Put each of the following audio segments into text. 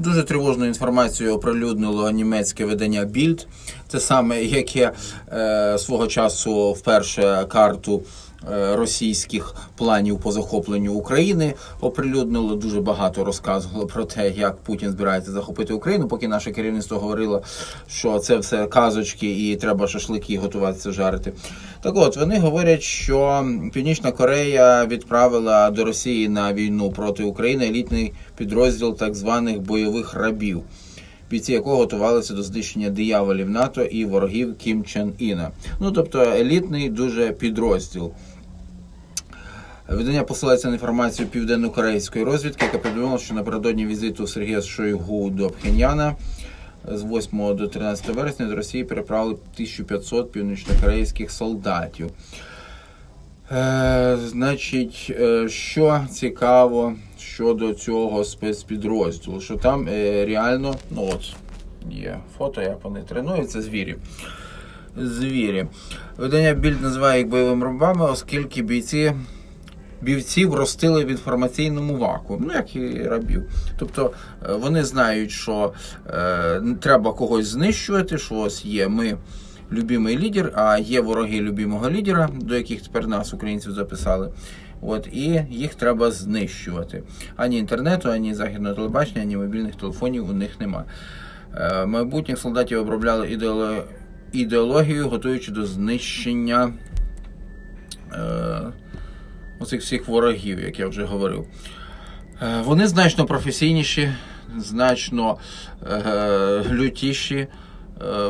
Дуже тривожну інформацію оприлюднило німецьке видання Bild. те саме яке е, свого часу вперше карту російських планів по захопленню України оприлюднило. Дуже багато розказувало про те, як Путін збирається захопити Україну, поки наше керівництво говорило, що це все казочки і треба шашлики готуватися жарити. Так от вони говорять, що Північна Корея відправила до Росії на війну проти України елітний підрозділ так званих бойових рабів, бійці якого готувалися до знищення дияволів НАТО і ворогів Кім Чен Іна. Ну тобто елітний дуже підрозділ. Видання посилається на інформацію південно-корейської розвідки, яка повідомила, що напередодні візиту Сергія Шойгу до Пхеньяна з 8 до 13 вересня до Росії переправили 1500 північнокорейських солдатів. Е, значить, е, що цікаво щодо цього спецпідрозділу, що там е, реально, ну от, є фото, як вони тренуються, звірі. Звірі. Видання Більд називає їх бойовими рабами, оскільки бійці бійців ростили в інформаційному вакуумі, ну як і рабів. Тобто е, вони знають, що е, треба когось знищувати, що ось є ми любимий лідер, а є вороги любимого лідера, до яких тепер нас, українців, записали. От, і їх треба знищувати. Ані інтернету, ані західного телебачення, ані мобільних телефонів у них нема. Е, майбутніх солдатів обробляли ідеоло- ідеологію, готуючи до знищення. Е, оцих всіх ворогів, як я вже говорив. Е, Вони значно професійніші, значно лютіші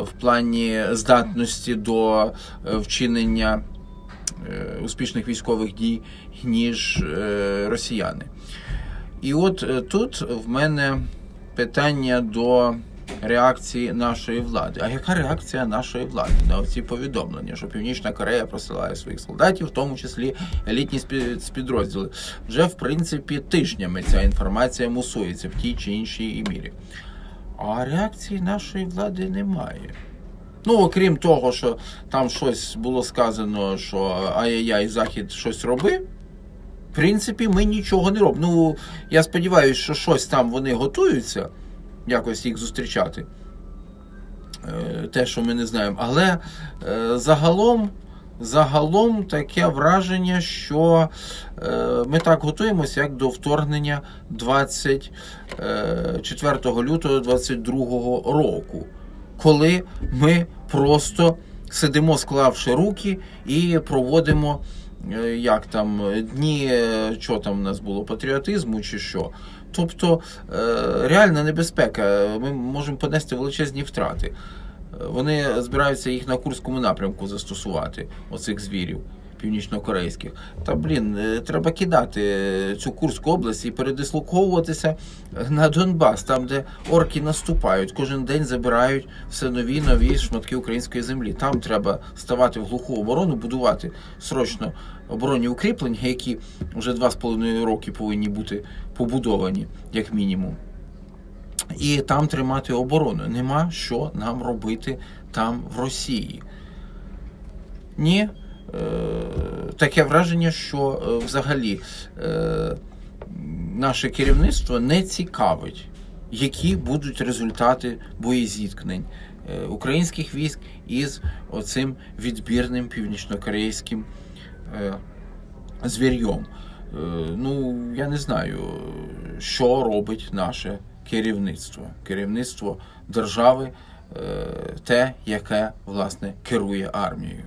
в плані здатності до е, вчинення е, успішних військових дій, ніж е, росіяни. І от е, тут в мене питання до реакції нашої влади. А яка реакція нашої влади на ці повідомлення, що Північна Корея просилає своїх солдатів, в тому числі елітні спідрозділи? Вже в принципі тижнями ця інформація мусується в тій чи іншій мірі. А реакції нашої влади немає. Ну, окрім того, що там щось було сказано, що ай-яй-яй, Захід щось робив. В принципі, ми нічого не робимо. Ну, я сподіваюся, що щось там вони готуються, якось їх зустрічати. Е, Те, що ми не знаємо. Але е, загалом, загалом таке враження, що е, ми так готуємося, як до вторгнення 24 лютого 2022 року, коли ми просто сидимо, склавши руки, і проводимо е, як там дні, е, що там у нас було, патріотизму чи що. Тобто е, реальна небезпека. Ми можемо понести величезні втрати. Вони збираються їх на Курському напрямку застосувати, оцих звірів північнокорейських. Та блін, е, треба кидати е, цю Курську область і передислоковуватися на Донбас, там, де орки наступають, кожен день забирають все нові нові шматки української землі. Там треба ставати в глуху оборону, будувати срочно оборонні укріплення, які вже два з половиною роки повинні бути побудовані, як мінімум. І там тримати оборону. Нема що нам робити там в Росії. Ні. Е, таке враження, що е, взагалі е, наше керівництво не цікавить, які будуть результати боєзіткнень українських військ із оцим відбірним північнокорейським е, звір'йом. Ну, я не знаю, що робить наше керівництво. Керівництво держави, е, те, яке власне керує армією.